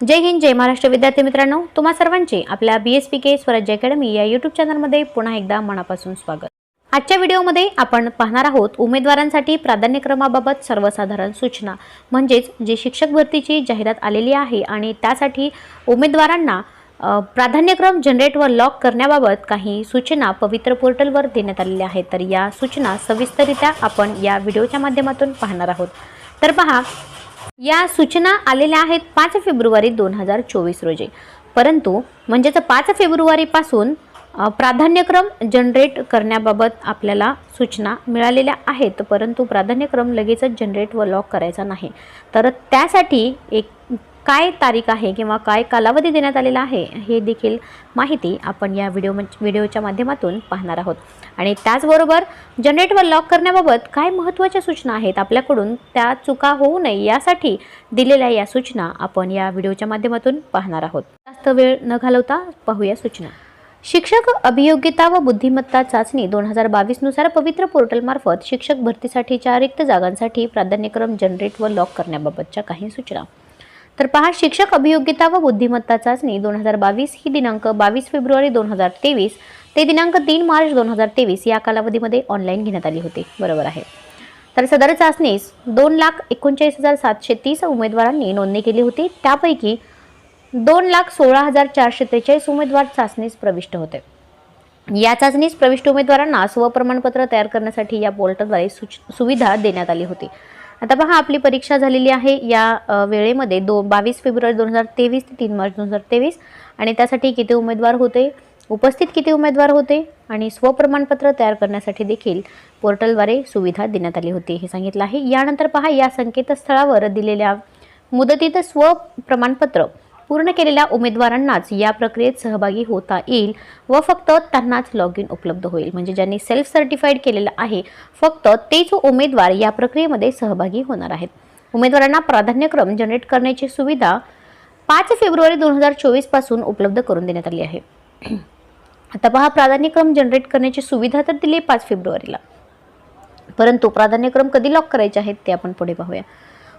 जय हिंद जय महाराष्ट्र. विद्यार्थी मित्रांनो तुम्हा सर्वांचे आपल्या बी एस पी के स्वराज्य अकॅडमी या यूट्यूब चॅनलमध्ये पुन्हा एकदा मनापासून स्वागत. आजच्या व्हिडिओमध्ये आपण पाहणार आहोत उमेदवारांसाठी प्राधान्यक्रमाबाबत सर्वसाधारण सूचना. म्हणजेच जे शिक्षक भरतीची जाहिरात आलेली आहे आणि त्यासाठी उमेदवारांना प्राधान्यक्रम जनरेटवर लॉक करण्याबाबत काही सूचना पवित्र पोर्टलवर देण्यात आलेल्या आहेत. तर या सूचना सविस्तरित्या आपण या व्हिडिओच्या माध्यमातून पाहणार आहोत. तर पहा या सूचना आलेल्या आहेत पाच फेब्रुवारी दोन हजार चोवीस रोजी. परंतु म्हणजेच पाच फेब्रुवारीपासून प्राधान्यक्रम जनरेट करण्याबाबत आपल्याला सूचना मिळालेल्या आहेत परंतु प्राधान्यक्रम लगेचच जनरेट व लॉक करायचा नाही. तर त्यासाठी एक काय तारीख आहे किंवा काय कालावधी देण्यात आलेला आहे हे देखील माहिती आपण या व्हिडिओ व्हिडिओच्या माध्यमातून पाहणार आहोत. आणि त्याचबरोबर जनरेटवर लॉक करण्याबाबत काय महत्त्वाच्या सूचना आहेत आपल्याकडून त्या चुका होऊ नये यासाठी दिलेल्या या सूचना आपण या व्हिडिओच्या माध्यमातून पाहणार आहोत. जास्त वेळ न घालवता पाहूया सूचना. शिक्षक अभियोग्यता व बुद्धिमत्ता चाचणी दोन हजार बावीसनुसार पवित्र पोर्टलमार्फत शिक्षक भरतीसाठीच्या रिक्त जागांसाठी प्राधान्यक्रम जनरेट व लॉक करण्याबाबतच्या काही सूचना. तर पहा शिक्षक अभियोग्यता व बुद्धिमत्ता चाचणी दोन हजार बावीस ही दिनांक बावीस फेब्रुवारी दोन हजार तेवीस ते दिनांक तीन मार्च दोन हजार तेवीस या कालावधीमध्ये ऑनलाईन घेण्यात आली होती. बरोबर आहे. तर सदर चाचणीस दोन लाख एकोणचाळीस हजार सातशे तीस उमेदवारांनी नोंदणी केली होती. त्यापैकी दोन लाख सोळा हजार चारशे त्रेचाळीस उमेदवार चाचणीस प्रविष्ट होते. या चाचणीस प्रविष्ट उमेदवारांना स्वप्रमाणपत्र तयार करण्यासाठी या पोर्टलद्वारे सुच सुविधा देण्यात आली होती. आता पहा आपली परीक्षा झालेली आहे या वेळेमध्ये दो बावीस फेब्रुवारी दोन हजार तेवीस ते तीन मार्च दोन हजार तेवीस. आणि त्यासाठी किती उमेदवार होते? उपस्थित किती उमेदवार होते? आणि स्वप्रमाणपत्र तयार करण्यासाठी देखील पोर्टलद्वारे सुविधा देण्यात आली होती हे सांगितलं आहे. यानंतर पहा या संकेतस्थळावर दिलेल्या मुदतीत स्वप्रमाणपत्र पूर्ण केलेल्या उमेदवारांनाच या प्रक्रियेत सहभागी होता येईल व फक्त त्यांनाच लॉग इन उपलब्ध होईल. म्हणजे ज्यांनी सेल्फ सर्टिफाईड केलेलं आहे फक्त तेच उमेदवार या प्रक्रियेमध्ये सहभागी होणार आहेत. उमेदवारांना प्राधान्यक्रम जनरेट करण्याची सुविधा पाच फेब्रुवारी दोन हजार चोवीसपासून उपलब्ध करून देण्यात आली आहे. आता पहा प्राधान्यक्रम जनरेट करण्याची सुविधा तर दिली पाच फेब्रुवारीला. परंतु प्राधान्यक्रम कधी लॉक करायचे आहेत ते आपण पुढे पाहूया.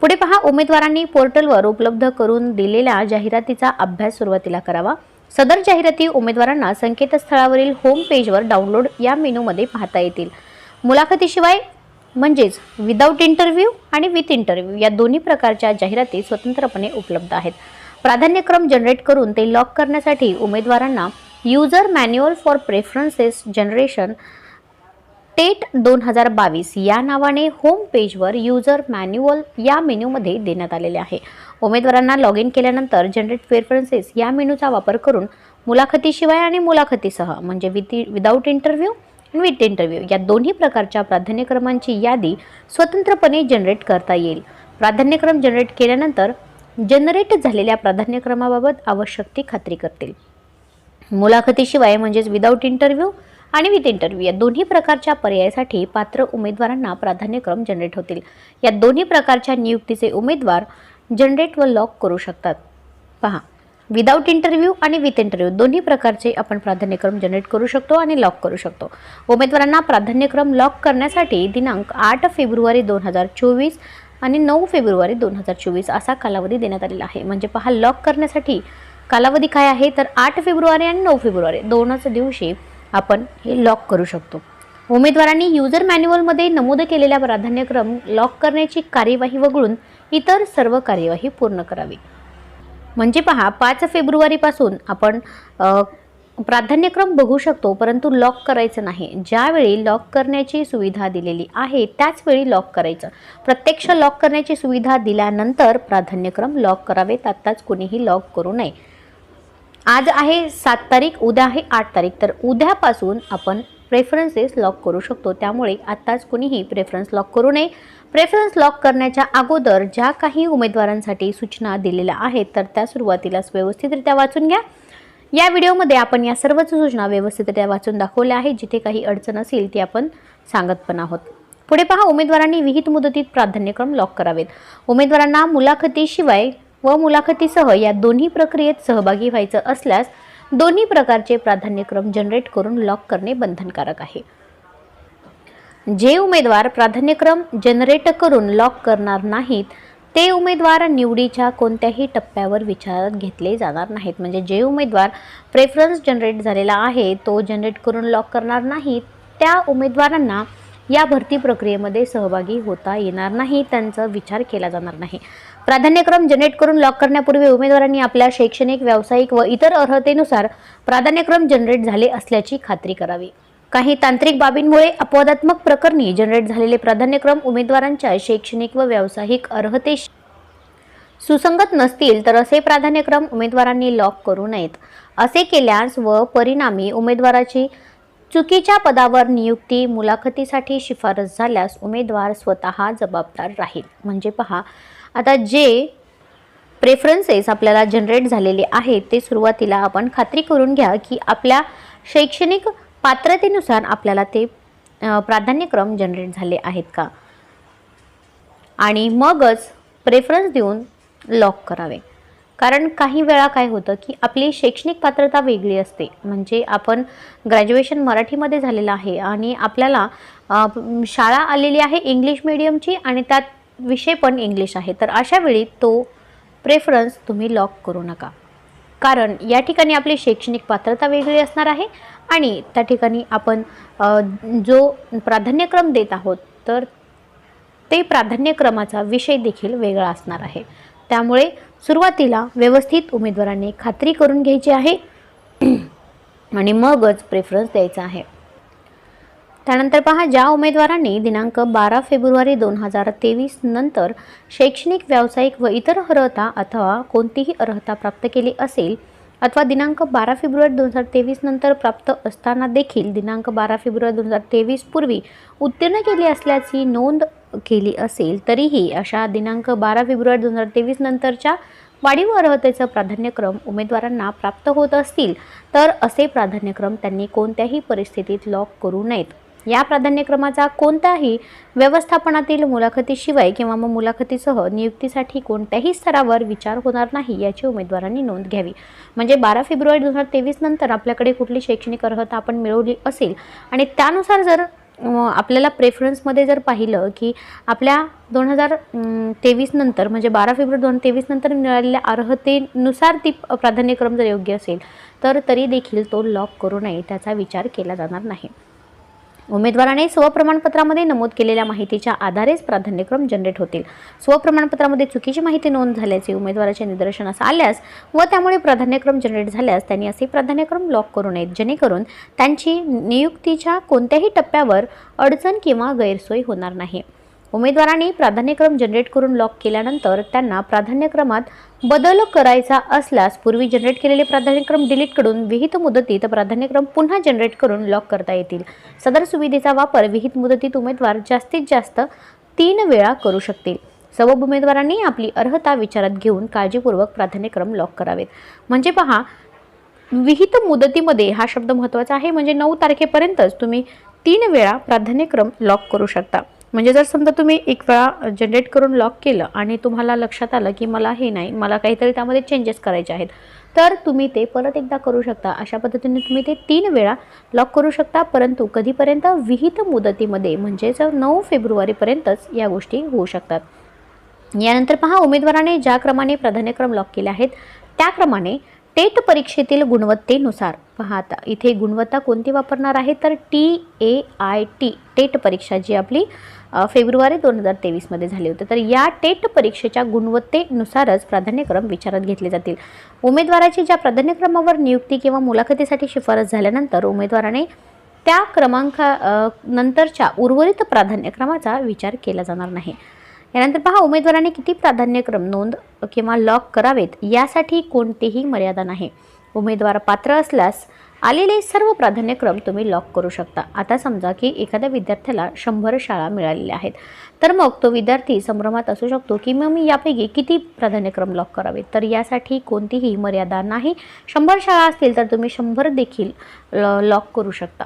पुढे पहा उमेदवारांनी पोर्टलवर उपलब्ध करून दिलेल्या जाहिरातीचा अभ्यास सुरुवातीला करावा. सदर जाहिराती उमेदवारांना संकेतस्थळावरील होम पेजवर डाउनलोड या मेनूमध्ये पाहता येतील. मुलाखतीशिवाय म्हणजेच विदाऊट इंटरव्ह्यू आणि विथ इंटरव्ह्यू या दोन्ही प्रकारच्या जाहिराती स्वतंत्रपणे उपलब्ध आहेत. प्राधान्यक्रम जनरेट करून ते लॉक करण्यासाठी उमेदवारांना user manual for preferences generation TET दोन हजार बावीस या नावाने होम पेजवर युजर मॅन्युअल या मेन्यूमध्ये देण्यात आलेले आहे. उमेदवारांना लॉग इन केल्यानंतर जनरेट प्रेफरन्सेस या मेनूचा वापर करून मुलाखतीशिवाय आणि मुलाखतीसह म्हणजे विथ विदाऊट इंटरव्ह्यू आणि विथ इंटरव्ह्यू या दोन्ही प्रकारच्या प्राधान्यक्रमांची यादी स्वतंत्रपणे जनरेट करता येईल. प्राधान्यक्रम जनरेट केल्यानंतर जनरेट झालेल्या प्राधान्यक्रमाबाबत आवश्यक ती खात्री करतील. मुलाखतीशिवाय म्हणजेच विदाऊट इंटरव्ह्यू आणि विथ इंटरव्ह्यू. या दोन्ही प्रकारच्या पर्यायासाठी पात्र उमेदवारांना प्राधान्यक्रम जनरेट होतील. या दोन्ही प्रकारच्या नियुक्तीचे उमेदवार जनरेट व लॉक करू शकतात. पहा विदाऊट इंटरव्ह्यू आणि विथ इंटरव्ह्यू दोन्ही प्रकारचे आपण प्राधान्यक्रम जनरेट करू शकतो आणि लॉक करू शकतो. उमेदवारांना प्राधान्यक्रम लॉक करण्यासाठी दिनांक आठ फेब्रुवारी दोन हजार चोवीस आणि नऊ फेब्रुवारी दोन हजार चोवीस असा कालावधी देण्यात आलेला आहे. म्हणजे पहा लॉक करण्यासाठी कालावधी काय आहे? तर आठ फेब्रुवारी आणि नऊ फेब्रुवारी दोनच दिवशी आपण हे लॉक करू शकतो. उमेदवारांनी युजर मॅन्युअलमध्ये नमूद केलेल्या प्राधान्यक्रम लॉक करण्याची कार्यवाही वगळून इतर सर्व कार्यवाही पूर्ण करावी. म्हणजे पहा पाच फेब्रुवारीपासून आपण प्राधान्यक्रम बघू शकतो परंतु लॉक करायचं नाही. ज्यावेळी लॉक करण्याची सुविधा दिलेली आहे त्याचवेळी लॉक करायचं. प्रत्यक्ष लॉक करण्याची सुविधा दिल्यानंतर प्राधान्यक्रम लॉक करावेत. आत्ताच कोणीही लॉक करू नये. आज आहे सात तारीख उद्या आहे आठ तारीख. तर उद्यापासून आपण प्रेफरन्सेस लॉक करू शकतो. त्यामुळे आत्ताच कुणीही प्रेफरन्स लॉक करू नये. प्रेफरन्स लॉक करण्याच्या अगोदर ज्या काही उमेदवारांसाठी सूचना दिलेल्या आहेत तर त्या सुरुवातीलाच व्यवस्थितरित्या वाचून घ्या. या व्हिडिओमध्ये आपण या सर्वच सूचना व्यवस्थितरित्या वाचून दाखवल्या आहेत. जिथे काही अडचण असेल ती आपण सांगत पण आहोत. पुढे पहा उमेदवारांनी विहित मुदतीत प्राधान्यक्रम लॉक करावेत. उमेदवारांना मुलाखतीशिवाय व मुलाखतीसह या दोन्ही प्रक्रियेत सहभागी व्हायचं असल्यास दोन्ही प्रकारचे प्राधान्यक्रम जनरेट करून लॉक करणे बंधनकारक आहे. जे उमेदवार प्राधान्यक्रम जनरेट करून लॉक करणार नाहीत ते उमेदवार निवडीच्या कोणत्याही टप्प्यावर विचारात घेतले जाणार नाहीत. म्हणजे जे उमेदवार प्रेफरन्स जनरेट झालेला आहे तो जनरेट करून लॉक करणार नाही त्या उमेदवारांना या भरती प्रक्रियेमध्ये सहभागी होता येणार नाही त्यांचा विचार केला जाणार नाही. प्राधान्यक्रम जनरेट करून लॉक करण्यापूर्वी उमेदवारांनी आपल्या शैक्षणिक व्यावसायिक व इतर अर्हतेनुसार प्राधान्यक्रम जनरेट झाले असल्याची खात्री करावी. काही तांत्रिक बाबींमुळे अपवादात्मक प्रकरणी जनरेट झालेले प्राधान्यक्रम उमेदवारांच्या शैक्षणिक व व्यावसायिक अर्हतेशी सुसंगत नसतील तर असे प्राधान्यक्रम उमेदवारांनी लॉक करू नयेत. असे केल्यास व परिणामी उमेदवाराची चुकीच्या पदावर नियुक्ती मुलाखतीसाठी शिफारस झाल्यास उमेदवार स्वतः जबाबदार राहील. म्हणजे पहा आता जे प्रेफरन्सेस आपल्याला जनरेट झालेले आहेत ते सुरुवातीला आपण खात्री करून घ्या की आपल्या शैक्षणिक पात्रतेनुसार आपल्याला ते प्राधान्यक्रम जनरेट झाले आहेत का? आणि मगच प्रेफरन्स देऊन लॉक करावे. कारण काही वेळा काय होतं की आपली शैक्षणिक पात्रता वेगळी असते. म्हणजे आपण ग्रॅज्युएशन मराठीमध्ये झालेलं आहे आणि आपल्याला शाळा आलेली आहे इंग्लिश मिडियमची आणि त्यात विषय पण इंग्लिश आहे. तर अशा वेळी तो प्रेफरन्स तुम्ही लॉक करू नका. कारण या ठिकाणी आपली शैक्षणिक पात्रता वेगळी असणार आहे आणि त्या ठिकाणी आपण जो प्राधान्यक्रम देत आहोत तर ते प्राधान्यक्रमाचा विषय देखील वेगळा असणार आहे. त्यामुळे सुरुवातीला व्यवस्थित उमेदवारांनी खात्री करून घ्यायची आहे. आणि मगच प्रेफरन्स द्यायचा आहे. त्यानंतर पहा ज्या उमेदवारांनी दिनांक बारा फेब्रुवारी दोन हजार तेवीस नंतर शैक्षणिक व्यावसायिक व इतर अर्हता अथवा कोणतीही अर्हता प्राप्त केली असेल अथवा दिनांक बारा फेब्रुवारी दोन हजार तेवीस नंतर प्राप्त असताना देखील दिनांक बारा फेब्रुवारी दोन हजार तेवीस पूर्वी उत्तीर्ण केली असल्याची नोंद केली असेल तरीही अशा दिनांक बारा फेब्रुवारी दोन हजार तेवीस नंतरच्या वाढीव अर्हतेचं प्राधान्यक्रम उमेदवारांना प्राप्त होत असतील तर असे प्राधान्यक्रम त्यांनी कोणत्याही परिस्थितीत लॉक करू नयेत. या प्राधान्यक्रमाचा कोणताही व्यवस्थापनातील मुलाखतीशिवाय किंवा मग मुलाखतीसह नियुक्तीसाठी कोणत्याही स्तरावर विचार होणार नाही याची उमेदवारांनी नोंद घ्यावी. म्हणजे बारा फेब्रुवारी दोन हजार तेवीस नंतर आपल्याकडे कुठली शैक्षणिक अर्हता आपण मिळवली असेल आणि त्यानुसार जर आपल्याला प्रेफरन्समध्ये जर पाहिलं की आपल्या दोन हजार तेवीस नंतर म्हणजे बारा फेब्रुवारी दोन तेवीसनंतर तेवीस नंतर मिळालेल्या अर्हतेनुसार ती प्राधान्यक्रम जर योग्य असेल तर तरी देखील तो लॉक करू नये त्याचा विचार केला जाणार नाही. उमेदवाराने स्वप्रमाणपत्रामध्ये नमूद केलेल्या माहितीच्या आधारेच प्राधान्यक्रम जनरेट होतील. स्वप्रमाणपत्रामध्ये चुकीची माहिती नोंद झाल्याचे उमेदवाराच्या निदर्शनास आल्यास व त्यामुळे प्राधान्यक्रम जनरेट झाल्यास त्यांनी असे प्राधान्यक्रम लॉक करू नयेत जेणेकरून त्यांची नियुक्तीच्या कोणत्याही टप्प्यावर अडचण किंवा गैरसोय होणार नाही. उमेदवारांनी प्राधान्यक्रम जनरेट करून लॉक केल्यानंतर त्यांना प्राधान्यक्रमात बदल करायचा असल्यास पूर्वी जनरेट केलेले प्राधान्यक्रम डिलीट करून विहित मुदतीत प्राधान्यक्रम पुन्हा जनरेट करून लॉक करता येतील. सदर सुविधेचा वापर विहित मुदतीत उमेदवार जास्तीत जास्त तीन वेळा करू शकतील. सर्व उमेदवारांनी आपली अर्हता विचारात घेऊन काळजीपूर्वक प्राधान्यक्रम लॉक करावेत. म्हणजे पहा विहित मुदतीमध्ये हा शब्द महत्त्वाचा आहे. म्हणजे नऊ तारखेपर्यंतच तुम्ही तीन वेळा प्राधान्यक्रम लॉक करू शकता. म्हणजे जर समजा तुम्ही एक वेळा जनरेट करून लॉक केलं आणि तुम्हाला लक्षात आलं की मला हे नाही मला काहीतरी त्यामध्ये चेंजेस करायचे आहेत तर तुम्ही ते परत एकदा करू शकता. अशा पद्धतीने तुम्ही ते तीन वेळा लॉक करू शकता परंतु कधीपर्यंत विहित मुदतीमध्ये म्हणजेच नऊ फेब्रुवारीपर्यंतच या गोष्टी होऊ शकतात. यानंतर पहा उमेदवाराने ज्या क्रमाने प्राधान्यक्रम लॉक केले आहेत त्या क्रमाने टेट परीक्षेतील गुणवत्तेनुसार. पाहता इथे गुणवत्ता कोणती वापरणार आहे? तर T A I T TET परीक्षा जी आपली फेब्रुवारी दोन हजार तेवीसमध्ये झाली होती. तर या टेट परीक्षेच्या गुणवत्तेनुसारच प्राधान्यक्रम विचारात घेतले जातील. उमेदवाराची ज्या प्राधान्यक्रमावर नियुक्ती किंवा मुलाखतीसाठी शिफारस झाल्यानंतर उमेदवाराने त्या क्रमांका नंतरच्या उर्वरित प्राधान्यक्रमाचा विचार केला जाणार नाही. यानंतर पहा उमेदवाराने किती प्राधान्यक्रम नोंद किंवा लॉक करावेत यासाठी कोणतीही मर्यादा नाही. उमेदवार पात्र असल्यास आलेले सर्व प्राधान्यक्रम तुम्ही लॉक करू शकता. आता समजा की एखाद्या विद्यार्थ्याला शंभर शाळा मिळालेल्या आहेत. तर मग तो विद्यार्थी संभ्रमात असू शकतो की मग मी यापैकी किती प्राधान्यक्रम लॉक करावेत? तर यासाठी कोणतीही मर्यादा नाही. शंभर शाळा असतील तर तुम्ही शंभर देखील लॉक करू शकता.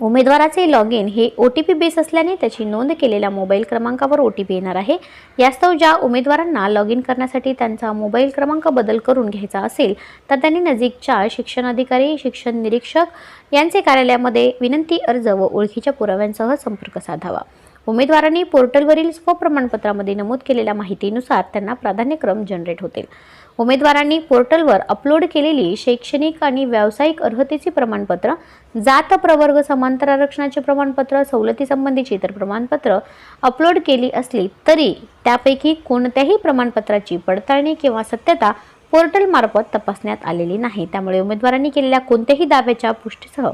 उमेदवाराचे लॉग इन हे ओ टी पी बेस असल्याने त्याची नोंद केलेल्या मोबाईल क्रमांकावर ओ टी पी येणार आहे. यास्तव ज्या उमेदवारांना लॉग इन करण्यासाठी त्यांचा मोबाईल क्रमांक बदल करून घ्यायचा असेल तर त्यांनी नजीकच्या शिक्षण अधिकारी शिक्षण निरीक्षक यांचे कार्यालयामध्ये विनंती अर्ज व ओळखीच्या पुराव्यांसह संपर्क साधावा. उमेदवारांनी पोर्टलवरील स्वप्रमाणपत्रामध्ये नमूद केलेल्या माहितीनुसार त्यांना प्राधान्यक्रम जनरेट होतील. उमेदवारांनी पोर्टलवर अपलोड केलेली शैक्षणिक आणि व्यावसायिक अर्हतेची प्रमाणपत्र जात प्रवर्ग समांतर आरक्षणाचे प्रमाणपत्र सवलतीसंबंधीचे इतर प्रमाणपत्र अपलोड केली असली तरी त्यापैकी कोणत्याही प्रमाणपत्राची पडताळणी किंवा सत्यता पोर्टलमार्फत तपासण्यात आलेली नाही. त्यामुळे उमेदवारांनी केलेल्या कोणत्याही दाव्याच्या पुष्टीसह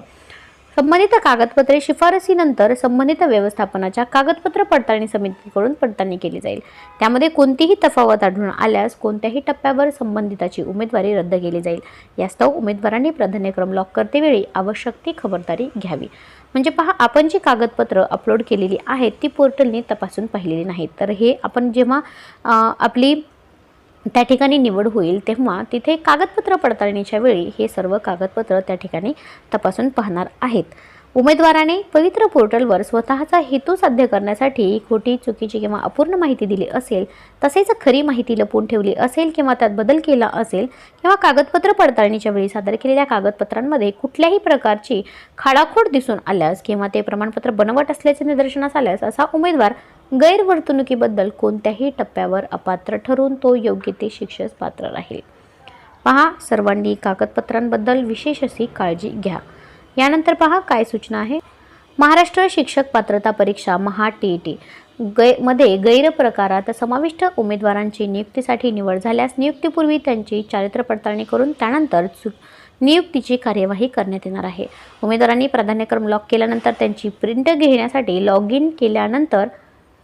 संबंधित कागदपत्रे शिफारसीनंतर संबंधित व्यवस्थापनाच्या कागदपत्र पडताळणी समितीकडून पडताळणी केली जाईल. त्यामध्ये कोणतीही तफावत आढळून आल्यास कोणत्याही टप्प्यावर संबंधिताची उमेदवारी रद्द केली जाईल. यास्तव उमेदवारांनी प्राधान्यक्रम लॉक करतेवेळी आवश्यक ती खबरदारी घ्यावी. म्हणजे पहा आपण जी कागदपत्र अपलोड केलेली आहेत ती पोर्टलने तपासून पाहिलेली नाहीत. तर हे आपण जेव्हा आपली त्या ठिकाणी निवड होईल तेव्हा तिथे कागदपत्र पडताळणीच्या वेळी हे सर्व कागदपत्र त्या ठिकाणी तपासून पाहणार आहेत. उमेदवाराने पवित्र पोर्टलवर स्वतःचा हेतू साध्य करण्यासाठी खोटी चुकीची किंवा अपूर्ण माहिती दिली असेल तसेच खरी माहिती लपवून ठेवली असेल किंवा त्यात बदल केला असेल किंवा कागदपत्र पडताळणीच्या वेळी सादर केलेल्या कागदपत्रांमध्ये कुठल्याही प्रकारची खाडाखोड दिसून आल्यास किंवा ते प्रमाणपत्र बनवट असल्याचे निदर्शनास आल्यास असा उमेदवार गैरवर्तणुकीबद्दल कोणत्याही टप्प्यावर अपात्र ठरून तो योग्य ते शिक्षेस पात्र राहील. पहा सर्वांनी कागदपत्रांबद्दल विशेष अशी काळजी घ्या. यानंतर पहा काय सूचना आहे? महाराष्ट्र शिक्षक पात्रता परीक्षा महा टी टी गै मध्ये गैरप्रकारात समाविष्ट उमेदवारांची नियुक्तीसाठी निवड झाल्यास नियुक्तीपूर्वी त्यांची चारित्र्य पडताळणी करून त्यानंतर चु नियुक्तीची कार्यवाही करण्यात येणार आहे. उमेदवारांनी प्राधान्यक्रम लॉक केल्यानंतर त्यांची प्रिंट घेण्यासाठी लॉग इन केल्यानंतर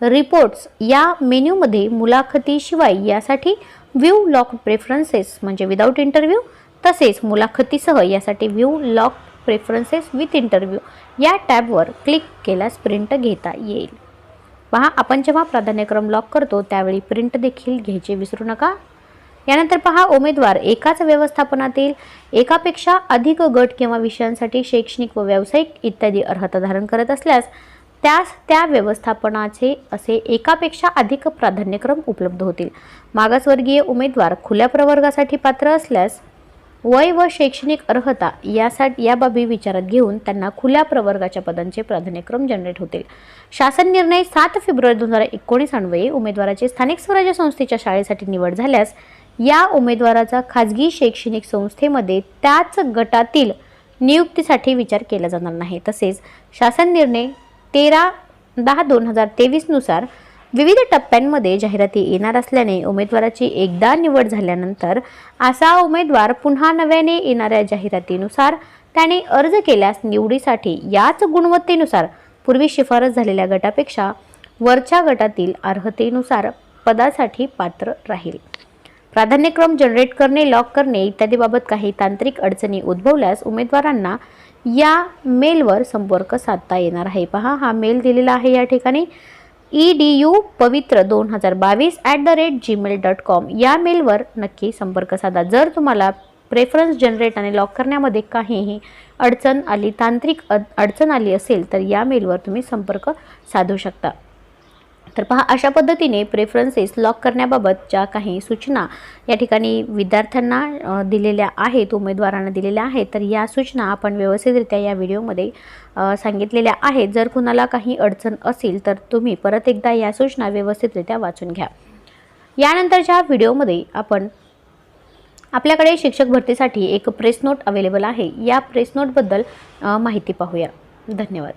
रिपोर्ट्स या मेन्यूमध्ये मुलाखतीशिवाय यासाठी व्ह्यू लॉक प्रेफरन्सेस म्हणजे विदाऊट इंटरव्ह्यू तसेच मुलाखतीसह यासाठी view lock preferences with interview या टॅबवर क्लिक केल्यास प्रिंट घेता येईल. पहा आपण जेव्हा प्राधान्यक्रम लॉक करतो त्यावेळी प्रिंट देखील घ्यायचे विसरू नका. यानंतर पहा उमेदवार एकाच व्यवस्थापनातील एकापेक्षा अधिक गट किंवा विषयांसाठी शैक्षणिक व व्यावसायिक इत्यादी अर्हता धारण करत असल्यास त्यास त्या व्यवस्थापनाचे असे एकापेक्षा अधिक प्राधान्यक्रम उपलब्ध होतील. मागासवर्गीय उमेदवार खुल्या प्रवर्गासाठी पात्र असल्यास वय व शैक्षणिक अर्हता यासाठी या बाबी विचारात घेऊन त्यांना खुल्या प्रवर्गाच्या पदांचे प्राधान्यक्रम जनरेट होतील. शासन निर्णय सात फेब्रुवारी दोन हजार एकोणीस अन्वये उमेदवाराची स्थानिक स्वराज्य संस्थेच्या शाळेसाठी निवड झाल्यास या उमेदवाराचा खाजगी शैक्षणिक संस्थेमध्ये त्याच गटातील नियुक्तीसाठी विचार केला जाणार नाही. तसेच शासन निर्णय तेरा दहा दोन हजार तेवीसनुसार विविध टप्प्यांमध्ये जाहिराती येणार असल्याने उमेदवाराची एकदा निवड झाल्यानंतर असा उमेदवार पुन्हा नव्याने येणाऱ्या जाहिरातीनुसार त्याने अर्ज केल्यास निवडीसाठी याच गुणवत्तेनुसार पूर्वी शिफारस झालेल्या गटापेक्षा वरच्या गटातील अर्हतेनुसार पदासाठी पात्र राहील. प्राधान्यक्रम जनरेट करणे लॉक करणे इत्यादीबाबत काही तांत्रिक अडचणी उद्भवल्यास उमेदवारांना या मेलवर संपर्क साधता येणार आहे. पहा हा मेल दिलेला आहे या ठिकाणी. ई डी यू पवित्र दोन हजार बावीस at the rate Gmail dot com या मेलवर नक्की संपर्क साधा. जर तुम्हाला प्रेफरन्स जनरेट आणि लॉक करण्यामध्ये काहीही अडचण आली तांत्रिक अडचण आली असेल तर या मेलवर तुम्ही संपर्क साधू शकता. तर पहा अशा पद्धतीने प्रेफरन्सेस लॉक करण्याबाबतच्या काही सूचना या ठिकाणी विद्यार्थ्यांना दिलेल्या आहेत उमेदवारांना दिलेल्या आहेत तर या सूचना आपण व्यवस्थितरित्या या व्हिडिओमध्ये सांगितलेल्या आहेत. जर कुणाला काही अडचण असेल तर तुम्ही परत एकदा या सूचना व्यवस्थितरित्या वाचून घ्या. यानंतरच्या व्हिडिओमध्ये आपण आपल्याकडे शिक्षक भरतीसाठी एक प्रेस नोट अवेलेबल आहे. या प्रेस नोटबद्दल माहिती पाहूया. धन्यवाद.